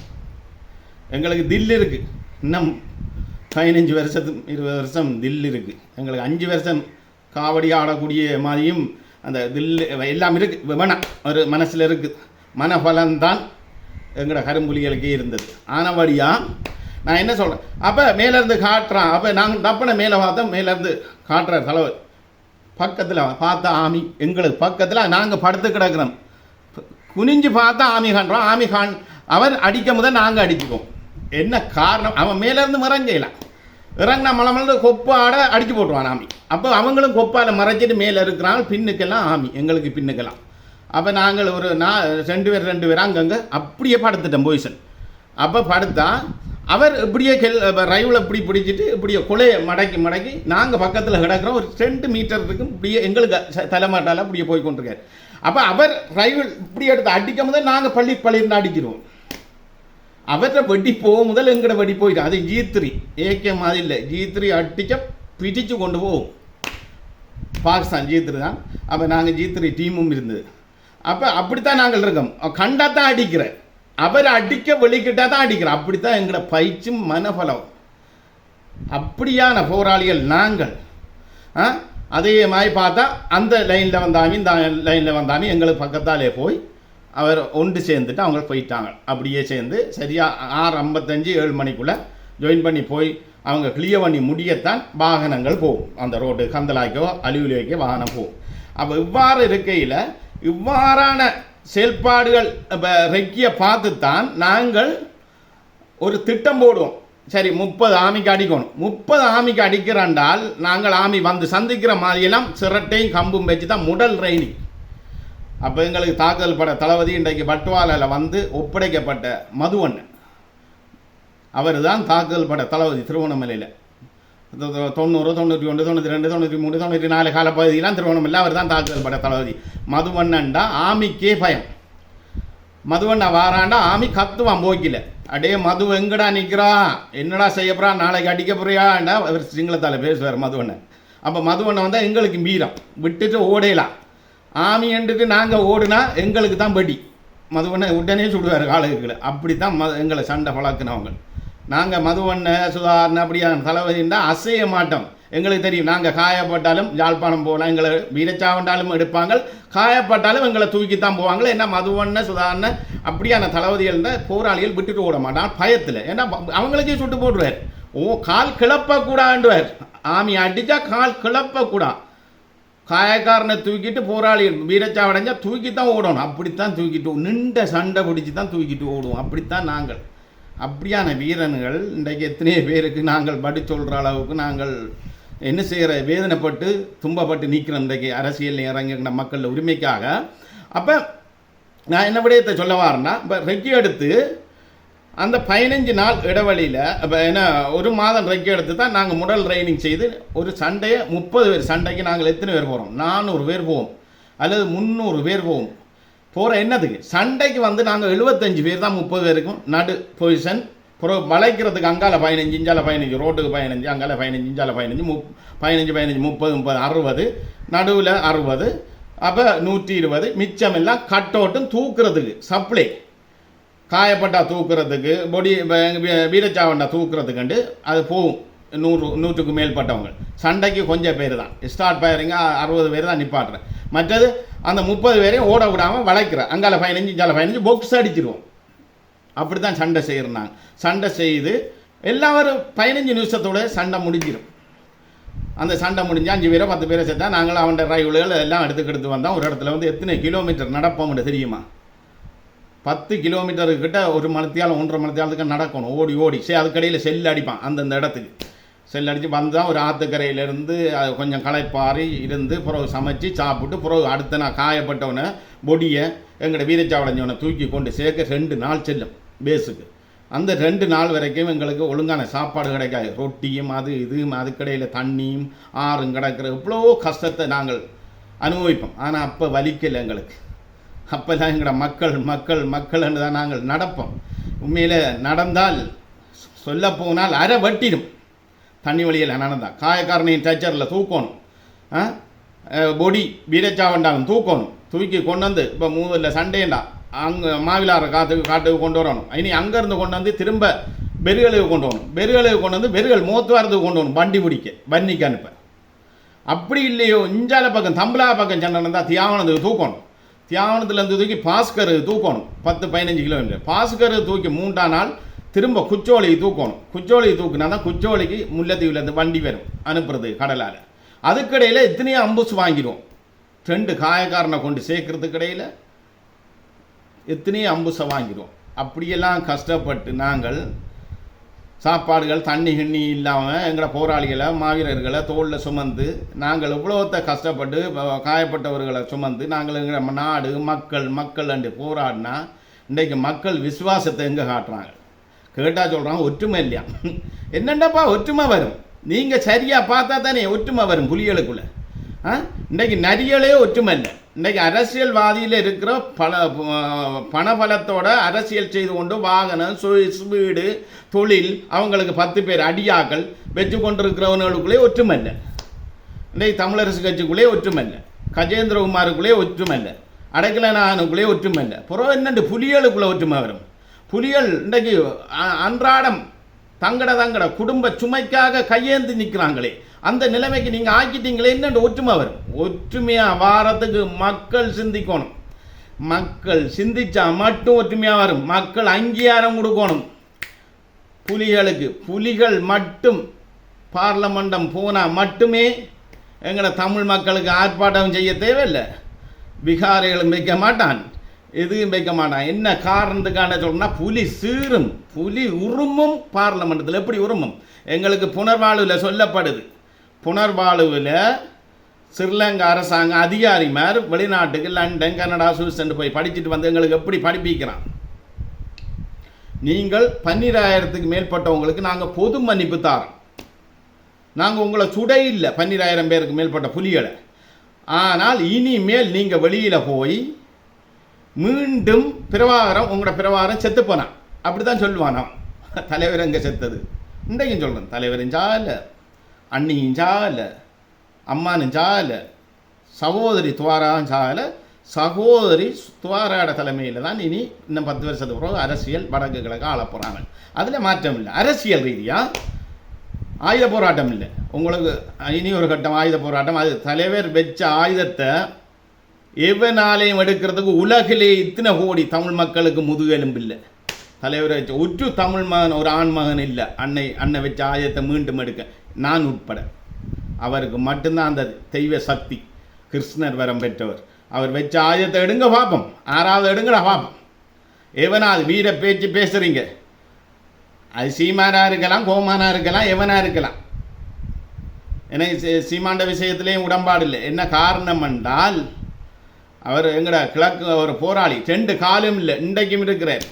எங்களுக்கு தில் இருக்குது இன்னும் பதினஞ்சு வருஷத்து இருபது வருஷம் தில் இருக்குது எங்களுக்கு அஞ்சு வருஷம் காவடி ஆடக்கூடிய மாதிரியும் அந்த தில் எல்லாம் இருக்குது வேணாம் ஒரு மனசில் இருக்குது மனபலம்தான் எங்களோட கரும்புலிகளுக்கு இருந்தது. ஆனபடியாக நான் என்ன சொல்கிறேன் அப்போ மேலேருந்து காட்டுறான். அப்போ நாங்கள் தப்பனை மேலே பார்த்தோம். மேலேருந்து காட்டுற தலைவர். பக்கத்தில் பார்த்தா ஆமி எங்களுக்கு பக்கத்தில் நாங்கள் படுத்து கிடக்கிறோம். குனிஞ்சு பார்த்தா ஆமி காண்றோம். ஆமி கான் அவர் அடிக்க முதல் நாங்கள் அடிச்சுக்குவோம் என்ன காரணம்? அவன் மேலேருந்து மறைஞ்சலாம் இறங்கினா மலை மலை கொப்பாட அடிச்சு போட்டுவான் ஆமி. அப்போ அவங்களும் கொப்பால மறைச்சிட்டு மேலே இருக்கிறாங்க. பின்னுக்கெல்லாம் ஆமி. எங்களுக்கு பின்னுக்கெல்லாம் அப்போ நாங்கள் ஒரு நான் ரெண்டு பேர் ரெண்டு பேர் அங்கங்கே அப்படியே படுத்துட்டோம் பொய்சன். அப்போ படுத்தா அவர் இப்படியே கெல் ரயிவில் இப்படி பிடிச்சிட்டு இப்படியே கொலையை மடக்கி மடக்கி நாங்கள் பக்கத்தில் கிடக்கிறோம். ஒரு ரெண்டு மீட்டர் இருக்கும். இப்படியே எங்களுக்கு தலைமாட்டால் அப்படியே போய் கொண்டிருக்காரு. அப்போ அவர் ரயில் இப்படி எடுத்து அடிக்கும் போது நாங்கள் பள்ளி பள்ளியிருந்து அடிக்கிறோம் அவற்றை வெட்டி போகும் முதல் எங்கட வெட்டி போயிடும் அது ஜி த்ரீ ஏகே மாதிரி இல்லை ஜி த்ரீ அடிச்ச பிடிச்சு கொண்டு போகும் பாகிஸ்தான் ஜி த்ரீ தான் அப்போ நாங்கள் ஜி த்ரீ டீமும் இருந்தது அப்போ அப்படித்தான் நாங்கள் இருக்கோம் கண்டா தான் அடிக்கிற அவர் அடிக்க வெளிக்கிட்டா தான் அடிக்கிறோம் அப்படித்தான் எங்களோட பயிற்சும் மனபலம் அப்படியான போராளிகள் நாங்கள் ஆ அதே மாதிரி பார்த்தா அந்த லைனில் வந்தாமி இந்த லைனில் வந்தாமி எங்களுக்கு பக்கத்தாலே போய் அவர் ஒன்று சேர்ந்துட்டு அவங்க போயிட்டாங்க. அப்படியே சேர்ந்து சரியாக ஆறு ஐம்பத்தஞ்சு ஏழு மணிக்குள்ளே ஜாயின் பண்ணி போய் அவங்க கிளியர் பண்ணி முடியத்தான் வாகனங்கள் போகும். அந்த ரோடு கந்தலாய்க்கோ அலுவலிக்கோ வாகனம் போகும். அப்போ இவ்வாறு இருக்கையில் இவ்வாறான செயல்பாடுகள் இப்போ ரெக்கியை பார்த்துத்தான் நாங்கள் ஒரு திட்டம் போடுவோம். சரி முப்பது ஆமிக்கு அடிக்கணும். முப்பது ஆமிக்கு அடிக்கிறாண்டால் நாங்கள் ஆமி வந்து சந்திக்கிற மாதிரியெல்லாம் சிரட்டையும் கம்பும் வச்சு தான் முடல் ட்ரைனிங் அப்போ எங்களுக்கு தாக்குதல் பட தளபதி இன்றைக்கு பட்டுவாலையில் வந்து ஒப்படைக்கப்பட்ட மதுவண்ணன் அவர் தான் தாக்குதல் பட தளபதி திருவண்ணாமலையில் தொ- தொண்ணூறு தொண்ணூற்றி ஒன்று தொண்ணூற்றி ரெண்டு தொண்ணூற்றி மூணு தொண்ணூற்றி நாலு காலப்பகுதியெலாம் திருவண்ணாமலை அவர் தான் தாக்குதல் பட தளபதி மதுவண்ணன்டா ஆமிக்கே பயம். மதுவண்ணா வாராண்டா ஆமி கத்துவான் போக்கில். அடே மது எங்கடா நிற்கிறா என்னடா செய்ய போறா? நாளைக்கு அடிக்க போறியாண்டா? அவர் சிங்களத்தால் பேசுவார் மதுவண்ணன் அப்போ மதுவண்ணன் வந்தால் எங்களுக்கு மீறம் விட்டுட்டு ஓடையலாம் ஆமி நாங்கள் ஓடுனா எங்களுக்கு தான் படி. மதுவண்ணன் உடனே சுடுவார் ஆளுகளை அப்படி தான் ம எங்களை சண்டை பழக்கினவங்க. நாங்கள் மதுவண்ண சுதாரணை அப்படியான தளபதினா அசைய மாட்டோம். எங்களுக்கு தெரியும் நாங்கள் காயப்பட்டாலும் யாழ்ப்பாணம் போகலாம் எங்களை வீரச்சாவண்டாலும் எடுப்பாங்க. காயப்பட்டாலும் எங்களை தூக்கி தான் போவாங்க. ஏன்னா மதுவண்ண சுதாரண அப்படியான தளபதிகள் இருந்தால் போராளிகள் விட்டுட்டு ஓட மாட்டான் பயத்தில். ஏன்னா அவங்களுக்கே சுட்டு போடுவார் ஓ கால் கிளப்பக்கூடாண்டுவார் ஆமி அடித்தா கால் கிளப்பக்கூடா காயக்காரனை தூக்கிட்டு போராளி வீரச்சாவடைஞ்சால் தூக்கி தான் ஓடணும். அப்படித்தான் தூக்கிட்டு நின்ற சண்டை பிடிச்சி தான் தூக்கிட்டு ஓடுவோம். அப்படித்தான் நாங்கள். அப்படியான வீரன்கள் இன்றைக்கு எத்தனையோ பேருக்கு நாங்கள் படி சொல்கிற அளவுக்கு நாங்கள் என்ன செய்கிற வேதனைப்பட்டு துன்பப்பட்டு நிற்கிறோம் இன்றைக்கு அரசியலில் இறங்குகிற மக்கள் உரிமைக்காக. அப்போ நான் என்ன விடயத்தை சொல்ல வரேன்னா இப்போ ரெக்கி எடுத்து அந்த பதினஞ்சு நாள் இடைவெளியில் இப்போ என்ன ஒரு மாதம் ரெக்கி எடுத்து தான் நாங்கள் முடல் ட்ரைனிங் செய்து ஒரு சண்டையை முப்பது பேர் சண்டைக்கு நாங்கள் எத்தனை பேர் போகிறோம் நானூறு பேர் போவோம். அல்லது முந்நூறு பேர் போவோம். போகிற என்னதுக்கு? சண்டைக்கு வந்து நாங்கள் எழுபத்தஞ்சு பேர் தான் முப்பது பேருக்கும் நடு பொசிஷன் அப்புறம் வளைக்கிறதுக்கு அங்கால பதினஞ்சு இஞ்சால பதினஞ்சு ரோட்டுக்கு பதினஞ்சு அங்கால பதினஞ்சு இஞ்சால பதினஞ்சு முப் பதினஞ்சு பதினஞ்சு முப்பது முப்பது அறுபது நடுவில் அறுபது அப்போ நூற்றி இருபது மிச்சமெல்லாம் கட் அவுட்டும் தூக்குறதுக்கு சப்ளை காயப்பட்டா தூக்குறதுக்கு பொடி வீரச்சாவண்டா தூக்குறதுக்குண்டு அது போகும். நூறு நூற்றுக்கு மேற்பட்டவங்க சண்டைக்கு கொஞ்சம் பேர் தான். ஸ்டார்ட் ஃபயரிங்க அறுபது பேர் தான் நிப்பாட்டுறேன். மற்றது அந்த முப்பது பேரையும் ஓட விடாமல் வளைக்கிறேன். அங்கால பதினஞ்சு இஞ்சால பதினஞ்சு பொக்ஸ் அடிச்சிருவோம். அப்படி தான் சண்டை செய்கிறாங்க சண்டை செய்து எல்லாரும் பதினஞ்சு நிமிஷத்தோட சண்டை முடிஞ்சிடும் அந்த சண்டை முடிஞ்சு அஞ்சு பேரோ பத்து பேரை சேர்த்தா நாங்களும் அவன் ரைவுகள் எல்லாம் எடுத்துக்கிட்டு வந்தோம். ஒரு இடத்துல வந்து எத்தனை கிலோமீட்டர் நடப்போம்னு தெரியுமா? பத்து கிலோமீட்டரு கிட்ட ஒரு மணத்தியாலும் ஒன்றரை மணத்தியாலத்துக்கு நடக்கணும். ஓடி ஓடி. சரி அதுக்கடையில் செல் அடிப்பான் அந்தந்த இடத்துக்கு. செல் அடித்து வந்தால் ஒரு ஆற்றுக்கரையிலேருந்து அது கொஞ்சம் களைப்பாரி இருந்து பிறகு சமைச்சு சாப்பிட்டு பிறகு அடுத்த நாள் காயப்பட்டவனை பொடியை எங்களோட வீரச்சாவடைஞ்சவனை தூக்கி கொண்டு சேர்க்க ரெண்டு நாள் செல்லும் பேஸுக்கு. அந்த ரெண்டு நாள் வரைக்கும் எங்களுக்கு ஒழுங்கான சாப்பாடு கிடைக்காது. ரொட்டியும் அது இது அதுக்கடையில் தண்ணியும் ஆறும் கிடக்கிற இவ்வளோ கஷ்டத்தை நாங்கள் அனுபவிப்போம். ஆனால் அப்போ வலிக்கலை எங்களுக்கு. அப்போ தான் எங்களோட மக்கள் மக்கள் என்று தான் நாங்கள் நடப்போம். உண்மையில் நடந்தால் சொல்ல போனால் அரை வட்டிடும். தண்ணி வழியில் நடந்தால் காயக்காரனையும் டச்சரில் தூக்கணும். ஆ? பொடி வீரச்சாவண்டாலும் தூக்கணும். தூக்கி கொண்டு வந்து இப்போ மூதில் சண்டேண்டா அங்கே மாவிலாரை காத்துக்கு காட்டுக்கு கொண்டு வரணும். இனி அங்கேருந்து கொண்டு வந்து திரும்ப பெருகளுக்கு கொண்டு வரணும். பெருகளுக்கு கொண்டு வந்து பெருகள் மூத்துவாரத்துக்கு கொண்டு வரணும். வண்டி பிடிக்க வன்னிக்கு அனுப்ப. அப்படி இல்லையோ இஞ்சால பக்கம் தம்பலா பக்கம் சென்னா தியாவனத்துக்கு தூக்கணும். தியாவனத்துலேருந்து தூக்கி பாஸ்கர் தூக்கணும். பத்து பதினஞ்சு கிலோமீட்டர் பாஸ்கர் தூக்கி மூன்றா நாள் திரும்ப குச்சோலி தூக்கணும். குச்சோலி தூக்குனா தான் குச்சோலிக்கு முல்லைத்தீவுலேருந்து வண்டி வரும். அனுப்புறது கடலால். அதுக்கடையில் எத்தனையோ அம்புஸ் வாங்கிடுவோம். ரெண்டு காயக்காரனை கொண்டு சேர்க்கறதுக்கு இடையில் எத்தனையோ அம்புசை வாங்கிடுவோம். அப்படியெல்லாம் கஷ்டப்பட்டு நாங்கள் சாப்பாடுகள் தண்ணி கிண்ணி இல்லாமல் எங்களை போராளிகளை மாவீரர்களை தோளில் சுமந்து நாங்கள் இவ்வளோத்த கஷ்டப்பட்டு காயப்பட்டவர்களை சுமந்து நாங்கள் எங்கள் நாடு மக்கள் மக்கள் அண்டு போராடினா இன்றைக்கு மக்கள் விசுவாசத்தை எங்கே காட்டுறாங்க? கேட்டால் சொல்கிறாங்க ஒற்றுமை இல்லையா? என்னென்னப்பா ஒற்றுமை வரும்? நீங்கள் சரியாக பார்த்தா தானே ஒற்றுமை வரும் புலிகளுக்குள்ளே. இன்றைக்கு நரியலே ஒற்றுமை இல்லை இன்றைக்கு அரசியல்வாதியில் இருக்கிற பல பணபலத்தோட அரசியல் செய்து கொண்டு வாகனம் சொ- வீடு தொழில் அவங்களுக்கு பத்து பேர் அடியாக்கள் வச்சு கொண்டிருக்கிறவங்களுக்குள்ளே ஒற்றுமை இல்லை இன்றைக்கு தமிழரசு கட்சிக்குள்ளே ஒற்றுமை இல்லை கஜேந்திரகுமாருக்குள்ளே ஒற்றுமை இல்லை அடைக்கலநாதனுக்குள்ளே ஒற்றுமை இல்லை புறம் என்னண்டு புலிகளுக்குள்ளே ஒற்றுமை வரும். புலிகள் இன்றைக்கு அன்றாடம் தங்கட தங்கட குடும்ப சுமைக்காக கையேந்து நிற்கிறாங்களே. அந்த நிலைமைக்கு நீங்கள் ஆக்கிட்டீங்களே என்னென்று ஒற்றுமை வரும் ஒற்றுமையாக வாரத்துக்கு மக்கள் சிந்திக்கணும். மக்கள் சிந்திச்சா மட்டும் ஒற்றுமையாக வரும். மக்கள் அங்கீகாரம் கொடுக்கணும். புலிகளுக்கு புலிகள் மட்டும் பார்லமெண்டம் போனால் மட்டுமே எங்களை தமிழ் மக்களுக்கு ஆர்ப்பாட்டம் செய்ய தேவையில்லை. பிகாரிகளும் வைக்க மாட்டான். எதுவும் வைக்க மாட்டான். என்ன காரணத்துக்கான சொல்லணும்னா புலி சீரும் புலி உருமும் பார்லமெண்டத்தில். எப்படி உருமும்? எங்களுக்கு புனர்வாழ்வில் சொல்லப்படுது. புனர்வாழ்வில் ஸ்ரீலங்கா அரசாங்க அதிகாரிமார் வெளிநாட்டுக்கு லண்டன் கனடா சுவிட்சர்லாந்து போய் படிச்சுட்டு வந்து எங்களுக்கு எப்படி படிப்பிக்கிறான்? நீங்கள் பன்னிராயிரத்துக்கு மேற்பட்டவங்களுக்கு நாங்கள் பொது மன்னிப்பு தாரோம். நாங்கள் உங்களை சுட இல்லை பன்னிராயிரம் பேருக்கு மேற்பட்ட புலிகளை. ஆனால் இனிமேல் நீங்கள் வெளியில் போய் மீண்டும் பிரவாகரம் உங்களோட பிரவாகரம் செத்து போனான் அப்படி தான் சொல்லுவானாம். தலைவர் எங்கே செத்தது? இன்றைக்கும் சொல்கிறேன் தலைவரும் சால அண்ணியும் சால அம்மானும் சால சகோதரி துவாராவும் சால சகோதரி துவாராட தலைமையில் தான் இனி இன்னும் பத்து வருஷத்துக்கு பிறகு அரசியல் வடக்கு கிழக்கு ஆள போகிறாங்க அதில் மாற்றம் இல்லை. அரசியல் ரீதியாக ஆயுத போராட்டம் இல்லை. உங்களுக்கு இனி ஒரு கட்டம் ஆயுத போராட்டம். அது தலைவர் வச்ச ஆயுதத்தை எவனாலையும் எடுக்கிறதுக்கு உலகிலே இத்தனை கோடி தமிழ் மக்களுக்கு முதுகெலும்பு இல்லை. தலைவரை வச்சு ஒற்று தமிழ் மகன் ஒரு ஆண் மகன் இல்லை. அன்னை அன்னை வச்ச ஆயத்தை மீண்டும் எடுக்க. நான் உட்பட. அவருக்கு மட்டும்தான் அந்த தெய்வ சக்தி. கிருஷ்ணர் வரம் பெற்றவர். அவர் வச்ச ஆயத்தை எடுங்க பார்ப்போம் ஆறாவது எடுங்கடா பார்ப்போம் எவனாவது வீர பேச்சு பேசுகிறீங்க அது சீமானாக இருக்கலாம் கோமானாக இருக்கலாம் எவனா இருக்கலாம். எனக்கு சீமாண்ட விஷயத்துலேயும் உடன்பாடு இல்லை. என்ன காரணம் என்றால் அவர் எங்கட கிழக்கு ஒரு போராளி. ரெண்டு காலும் இல்லை. இன்றைக்கும் இருக்கிறார்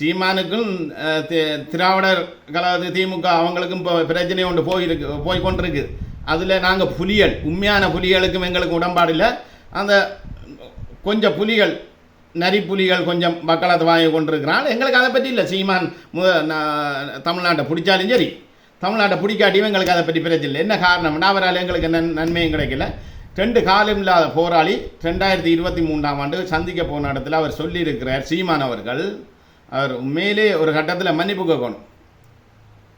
சீமானுக்கும் தி- திராவிடர் கலாது திமுக அவங்களுக்கும் இப்போ பிரச்சனை ஒன்று போயிருக்கு போய் கொண்டிருக்கு. அதில் நாங்கள் புலிகள். உண்மையான புலிகளுக்கும் எங்களுக்கு உடன்பாடு இல்லை. அந்த கொஞ்சம் புலிகள் நரி புலிகள் கொஞ்சம் மக்களது வாங்கி கொண்டிருக்கிறான் எங்களுக்கு அதை பற்றி இல்லை. சீமான் மு நான் தமிழ்நாட்டை பிடிச்சாலும் சரி. தமிழ்நாட்டை பிடிக்காட்டியும் எங்களுக்கு அதை பற்றி பிரச்சனை இல்லை. என்ன காரணம்னா அவரால் எங்களுக்கு நன் நன்மையும் கிடைக்கல. ரெண்டு காலம் இல்லாத போராளி ரெண்டாயிரத்தி இருபத்தி மூன்றாம் ஆண்டு சந்திக்க போன இடத்துல அவர் சொல்லியிருக்கிறார் சீமான் அவர்கள். அவர் உண்மையிலே ஒரு கட்டத்தில் மன்னிப்பு கேட்கணும்.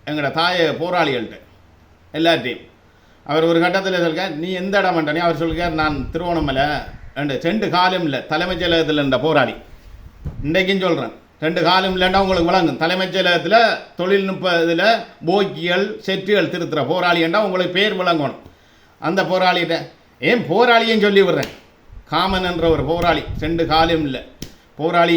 எங்களோட தாய போராளிகள்கிட்ட எல்லார்ட்டையும். அவர் ஒரு கட்டத்தில் சொல்கிறார் நீ எந்த இடம் பண்ணனே அவர் சொல்கிறார் நான் திருவோணமலை. ரெண்டு ரெண்டு காலம் இல்லை தலைமைச் செயலகத்தில் இருந்த போராளி. இன்றைக்கும் சொல்கிறேன் ரெண்டு காலம் இல்லைன்னா உங்களுக்கு வழங்கும் தலைமைச் செயலகத்தில் தொழில்நுட்ப இதில் போக்கிகள் செற்றுகள் திருத்துற என்றால் உங்களுக்கு பேர் விளங்கணும். அந்த போராளிகிட்ட ஏன் போராளியும் சொல்லி விடுறேன்? காமன் என்ற ஒரு போராளி ரெண்டு காலும் இல்லை. போராளி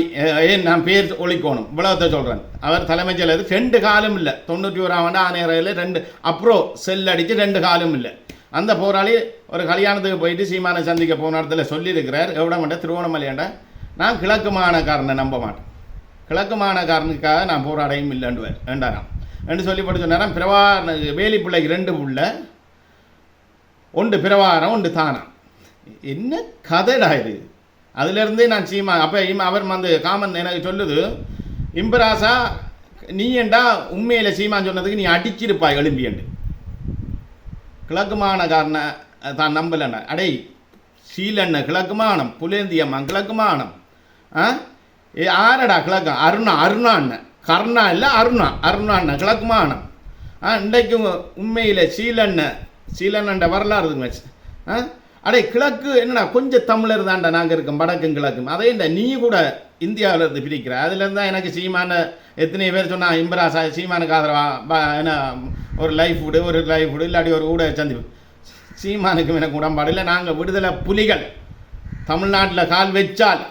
ஏன் நான் பேர் ஒழிக்கணும்? இவ்வளோத்தை சொல்கிறேன் அவர் தலைமைச் செயலர் ரெண்டு காலும் இல்லை. தொண்ணூற்றி ஓராம் ஆண்டு ஆணையரையில் ரெண்டு அப்ரோ செல் அடித்து ரெண்டு காலும் இல்லை. அந்த போராளி ஒரு கல்யாணத்துக்கு போயிட்டு சீமானை சந்திக்க போன இடத்துல சொல்லியிருக்கிறார். எவ்வளோ திருவோணமலையாண்ட நான் கிழக்கு மாகாணக்காரனை நம்ப மாட்டேன். கிழக்கு மாகாணக்காரனுக்காக நான் போராடையும் இல்லைன்டுவார் வேண்டாராம் என்று சொல்லி போட்டு சொன்னாராம். பிரவா வேலி பிள்ளைக்கு ரெண்டு புள்ள. ஒன்று பிரவாரம் ஒன்று தானம். என்ன கதைடா இது? அதுலேருந்தே நான் சீமா அப்போ அவர் வந்து காமன் எனக்கு சொல்லுது இம்பராசா நீ ஏண்டா உண்மையில் சீமான் சொன்னதுக்கு நீ அடிச்சிருப்பாய் எழும்பியண்டு கிழக்குமான காரண தான் நம்பலண்ண அடே சீலண்ண கிழக்குமானம் புலேந்தியம்மா கிழக்குமானம். ஆ? ஏ ஆரடா கிழக்கம் அருணா அருணா அண்ணன் கருணா இல்லை அருணா. அருணா அண்ணன் ஆ இன்றைக்கும் உண்மையில் சீலண்ண சீலண்ணன்ற வரலாறு இருக்குங்க ஆ? அடே கிழக்கு என்னடா கொஞ்சம் தமிழர் தான்டா நாங்கள் இருக்கோம் வடக்கும் கிழக்கும். அதே இந்த நீ கூட இந்தியாவில் இருந்து பிரிக்கிற. அதுலேருந்து தான் எனக்கு சீமான எத்தனை பேர் சொன்னால் இம்பராசா சீமானுக்கு ஆதரவா என்ன ஒரு லைஃப் விடு ஒரு லைஃப் விடு இல்லாட்டி ஒரு ஊட சந்திப்பு. சீமானுக்கும் எனக்கு உடன்பாடு இல்லை. நாங்கள் விடுதலை புலிகள். தமிழ்நாட்டில் கால் வச்சால்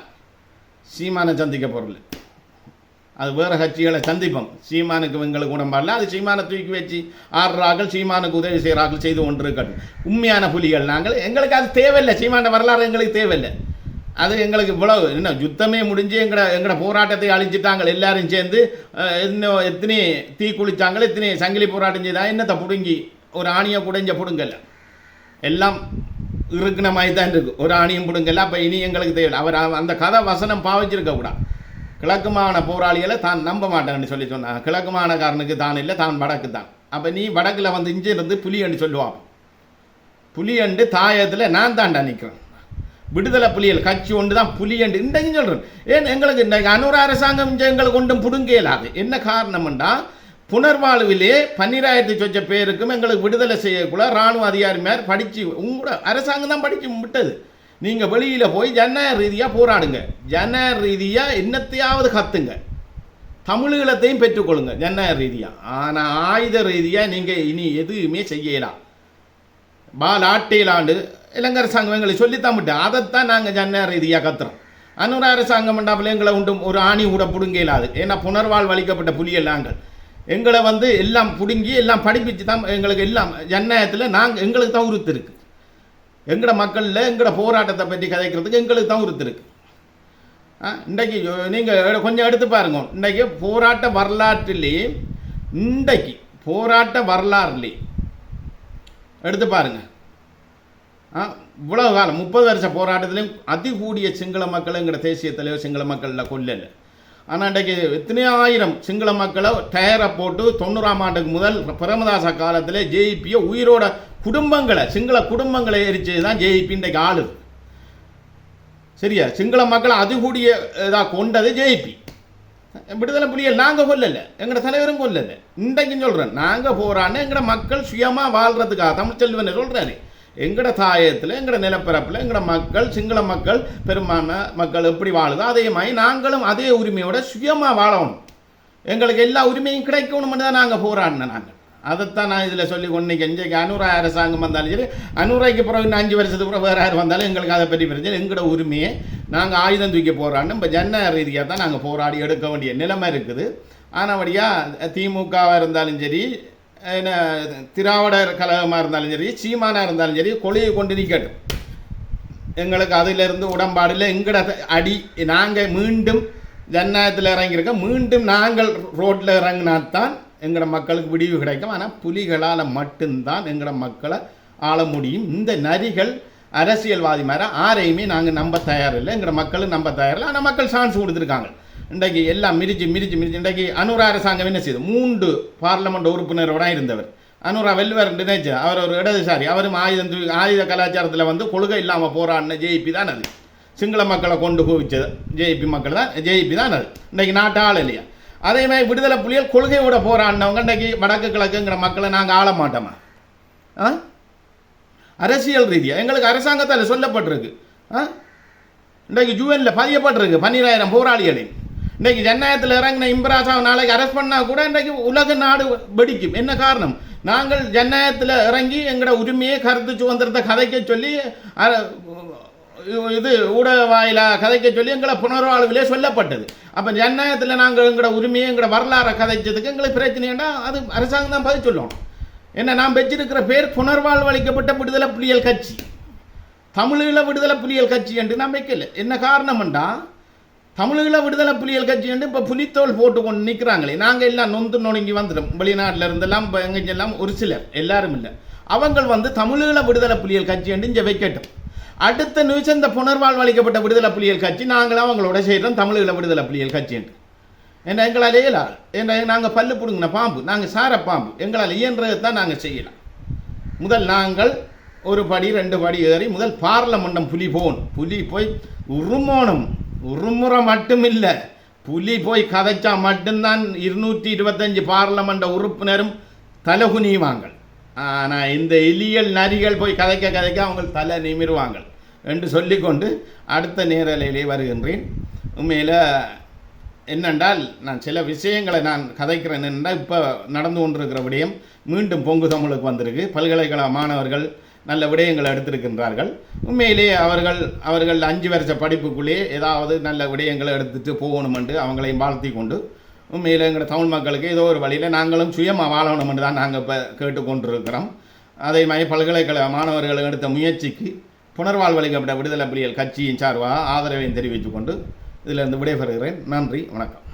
சீமானை சந்திக்க போகிறோம் அது வேறு கட்சிகளை சந்திப்போம். சீமானுக்கு எங்களுக்கு உடம்பாடல அது சீமானை தூக்கி வச்சு ஆடுறார்கள் சீமானுக்கு உதவி செய்கிறார்கள் செய்து கொண்டிருக்கட்டும். உண்மையான புலிகள் நாங்கள். எங்களுக்கு அது தேவையில்லை. சீமான வரலாறு எங்களுக்கு தேவையில்லை. அது எங்களுக்கு இவ்வளவு. என்ன யுத்தமே முடிஞ்சு எங்கட எங்கட போராட்டத்தை அழிஞ்சிட்டாங்க. எல்லாரும் சேர்ந்து இன்னும் எத்தனை தீ குளிச்சாங்க எத்தனை சங்கிலி போராட்டம் செய்தா என்னத்தை பிடுங்கி ஒரு ஆணியை புடைஞ்ச பிடுங்கல எல்லாம் இருக்குன மாதிரி தான் இருக்குது ஒரு ஆணியும் பிடுங்கல அப்போ இனி எங்களுக்கு தேவையில்லை. அவர் அந்த கதை வசனம் பாவிச்சிருக்க கூடாது. கிழக்கு போராளிகளை தான் நம்ப மாட்டேன்னு சொல்லி சொன்னாங்க கிழக்குமானக்காரனுக்கு தான் இல்லை தான் வடக்கு தான். அப்போ நீ வடக்கில் வந்து இஞ்சி இருந்து புலியன்னு சொல்லுவான். புலியண்டு தாயத்தில் நான் தாண்டா நிற்கிறேன் விடுதலை புலிகள் கட்சி ஒன்று தான் புலியண்டு இன்றைக்கும் சொல்கிறேன் ஏன் எங்களுக்கு இன்றைக்கு அனுர அரசாங்கம் எங்களுக்கு ஒன்றும் புடுங்கியலாது என்ன காரணம்ண்டா? புனர்வாழ்விலே பன்னிராயிரத்தி சொச்ச பேருக்கும் எங்களுக்கு விடுதலை செய்யக்குள்ள இராணுவ அதிகாரி மேல் படித்து உங்களோட அரசாங்கம் தான் படித்து விட்டது நீங்கள் வெளியில் போய் ஜனநாயக ரீதியாக போராடுங்க. ஜன ரீதியாக என்னத்தையாவது கத்துங்க. தமிழீழத்தையும் பெற்றுக்கொள்ளுங்க ஜனநாயக ரீதியாக ஆனால் ஆயுத ரீதியாக நீங்கள் இனி எதுவுமே செய்யலாம் பால் ஆட்டையிலாண்டு இளைஞர் சங்கம் எங்களை சொல்லித்தான் விட்டேன். அதைத்தான் நாங்கள் ஜனநாயக ரீதியாக கத்துறோம். அன்னூர அரசாங்கம் பண்ணாமல் எங்களை உண்டும் ஒரு ஆணி கூட பிடுங்க இல்லாது ஏன்னா புனர்வாழ் வலிக்கப்பட்ட புலிகள் நாங்கள். எங்களை வந்து எல்லாம் பிடுங்கி எல்லாம் படிப்பிச்சு தான் எங்களுக்கு எல்லாம் ஜன்னயத்தில் நாங்கள் எங்களுக்கு தான் உறுத்து இருக்குது எங்கட மக்களில் எங்கட போராட்டத்தை பற்றி கதைக்கிறதுக்கு எங்களுக்கு தான் இருக்குது ஆ, இன்றைக்கு நீங்கள் கொஞ்சம் எடுத்து பாருங்க. இன்றைக்கு போராட்ட வரலாற்றிலே இன்றைக்கு போராட்ட வரலாறுலே எடுத்து பாருங்க. ஆ இவ்வளவு காலம் முப்பது வருஷ போராட்டத்திலையும் அதிகூடிய சிங்கள மக்கள் எங்கட தேசிய தலைவர் சிங்கள மக்களில் கொல்லலை. ஆனால் இன்றைக்கு எத்தனையோ ஆயிரம் சிங்கள மக்களை டயரை போட்டு தொண்ணூறாம் ஆண்டுக்கு முதல் பிரமதாச காலத்தில் ஜேஇபியை உயிரோட குடும்பங்களை சிங்கள குடும்பங்களை எரிச்சு தான் ஜேஇபி இன்றைக்கு ஆளுது சரியா? சிங்கள மக்களை அது கூடிய இதாக கொண்டது ஜேபி விடுதலை புலிகள் நாங்கள் கொல்லலை எங்கட தலைவரும் கொல்லலை. இன்றைக்கும் சொல்கிறேன் நாங்கள் போகிறான்னு எங்கட மக்கள் சுயமாக வாழ்கிறதுக்காக தமிழ்ச்செல்வன் சொல்கிறாரு எங்கட தாயத்தில் எங்கட நிலப்பரப்பில் எங்கட மக்கள் சிங்கள மக்கள் பெரும்பான்மை மக்கள் எப்படி வாழுதோ அதே மாதிரி நாங்களும் அதே உரிமையோட சுயமாக வாழணும். எங்களுக்கு எல்லா உரிமையும் கிடைக்கணும்னு தான் நாங்கள் போகிறான்னு நாங்கள் அதைத்தான் நான் இதில் சொல்லி கொண்டிருக்கேன். இன்றைக்கு அனுரா அரசாங்கம் வந்தாலும் சரி அனுராய்க்கு பிறகு இன்னும் அஞ்சு வருஷத்துக்கு பிறகு வேறு யார் வந்தாலும் எங்களுக்கு அதை பற்றி பிரச்சனை எங்களோட உரிமையை நாங்கள் ஆயுதம் தூக்கி போகிறான்னு இப்போ ஜன்ன ரீதியாக தான் நாங்கள் போராடி எடுக்க வேண்டிய நிலைமை இருக்குது. ஆனபடியாக திமுகவாக இருந்தாலும் சரி என்ன திராவிடர் கழகமாக இருந்தாலும் சரி சீமானாக இருந்தாலும் சரி கொலையை கொண்டு நிற்கட்டும். எங்களுக்கு அதிலிருந்து உடம்பாடில் இல்லை. எங்கட அடி நாங்கள் மீண்டும் ஜன்னாயத்தில் இறங்கியிருக்கோம். மீண்டும் நாங்கள் ரோட்டில் இறங்கினாத்தான் எங்களோட மக்களுக்கு விடிவு கிடைக்கும். ஆனால் புலிகளால் மட்டும்தான் எங்களோட மக்களை ஆள முடியும். இந்த நரிகள் அரசியல்வாதி மாதிரி ஆரையுமே நாங்கள் நம்ப தயாரில்லை. எங்களோட மக்களும் நம்ப தயாரில்லை. ஆனால் மக்கள் சான்ஸ் கொடுத்துருக்காங்க. இன்றைக்கு எல்லாம் மிரிச்சு மிரிச்சு மிரிச்சு இன்றைக்கு அனுரா அரசாங்கம் என்ன செய்யுது மூன்று பார்லமெண்ட் உறுப்பினரோட இருந்தவர். அனுரா வெல்வர் நினைச்சு அவர் ஒரு இடதுசாரி. அவரும் ஆயுதம் ஆயுத கலாச்சாரத்தில் வந்து கொள்கை இல்லாமல் போராடின ஜேபி தான் அது. சிங்கள மக்களை கொண்டு குவிச்சது. ஜேபி மக்கள் தான் ஜேபி தான் அது. இன்றைக்கு நாட்டு ஆள் இல்லையா? அதே மாதிரி விடுதலை புலிகள் கொள்கையோட போராடினவங்க. இன்றைக்கு வடக்கு கிழக்குங்கிற மக்களை நாங்கள் ஆள மாட்டோமா ஆ? அரசியல் ரீதியாக எங்களுக்கு அரசாங்கத்தால் சொல்லப்பட்டிருக்கு. ஆ? இன்றைக்கு ஜூஎனில் பதியப்பட்டிருக்கு பன்னிராயிரம் போராளிகளின் இன்றைக்கு ஜனநாயகத்தில் இறங்கின இம்ராசாவை நாளைக்கு அரெஸ்ட் பண்ணால் கூட இன்றைக்கு உலக நாடு வெடிக்கும். என்ன காரணம்? நாங்கள் ஜனநாயகத்தில் இறங்கி எங்களோட உரிமையை கருத்து சுதந்திரத்தை கதைக்க சொல்லி அர- இது ஊடக வாயிலாக கதைக்க சொல்லி எங்களை புனர்வாழ்விலே சொல்லப்பட்டது. அப்போ ஜனநாயகத்தில் நாங்கள் எங்களோட உரிமையை எங்களோட வரலாறை கதைச்சதுக்கு எங்களுக்கு பிரச்சனைன்னா அது அரசாங்கம் தான் பதில் சொல்லணும் என்ன நாம் வச்சிருக்கிற பேர் புனர்வாழ்வு அளிக்கப்பட்ட விடுதலை புலிகள் கட்சி. தமிழீழ விடுதலை புலிகள் கட்சி என்று நான் வைக்கல. என்ன காரணம்ண்டா தமிழீழ விடுதலை புலிகள் கட்சி என்று இப்போ புலித்தோல் போட்டு கொண்டு நிற்கிறாங்களே நாங்கள் எல்லாம் நொந்து நொணுங்கி வந்துடும் வெளிநாட்டில் இருந்தெல்லாம் இப்போ எங்கெல்லாம் ஒரு சிலர். எல்லாரும் இல்லை. அவங்கள் வந்து தமிழீழ விடுதலை புலிகள் கட்சி என்று இங்கே வைக்கட்டும். அடுத்த நிமிஷம் இந்த புனர்வாழ்வு அளிக்கப்பட்ட விடுதலை புலிகள் கட்சி நாங்களாம் அவங்களோட செய்கிறோம் தமிழீழ விடுதலை புலிகள் கட்சின்ட்டு என்று. ஏன்னா எங்களால் இயலாது ஏன்னா நாங்கள் பல்லு பிடுங்கின பாம்பு நாங்கள் சார பாம்பு எங்களால் இயன்றதை தான் நாங்கள் செய்யலாம். முதல் நாங்கள் ஒரு படி ரெண்டு படி ஏறி முதல் பார்லமெண்டம் புலி போன் புலி போய் உருமோணும். உருமுறை மட்டும் இல்லை புலி போய் கதைச்சா மட்டும்தான் இருநூற்றி இருபத்தஞ்சு பார்லமண்ட உறுப்பினரும் தலகுனிவாங்கள் ஆனால் இந்த எலியல் நரிகள் போய் கதைக்க கதைக்க அவங்க தலை நிமிருவாங்க என்று சொல்லிக்கொண்டு அடுத்த நேரலையிலே வருகின்றேன். உண்மையில் என்னென்றால் நான் சில விஷயங்களை நான் கதைக்கிறேன் என்றால் இப்போ நடந்து கொண்டிருக்கிற விடயம் மீண்டும் பொங்கு தமிழுக்கு வந்திருக்கு. பல்கலைக்கழக மாணவர்கள் நல்ல விடயங்களை எடுத்திருக்கின்றார்கள். உண்மையிலே அவர்கள் அவர்கள் அஞ்சு வருஷ படிப்புக்குள்ளே ஏதாவது நல்ல விடயங்களை எடுத்துகிட்டு போகணுமென்று அவங்களையும் வாழ்த்தி கொண்டு உண்மையில் எங்கள் தமிழ் மக்களுக்கு ஏதோ ஒரு வழியில் நாங்களும் சுயமாக வாழணும் என்று தான் நாங்கள் இப்போ கேட்டுக்கொண்டிருக்கிறோம். அதே மாதிரி பல்கலைக்கழக மாணவர்கள் எடுத்த முயற்சிக்கு புனர்வாழ்வளிக்கப்பட்ட விடுதலை புலிகள் கட்சியின் சார்பாக ஆதரவையும் தெரிவித்துக்கொண்டு இதிலிருந்து விடைபெறுகிறேன். நன்றி வணக்கம்.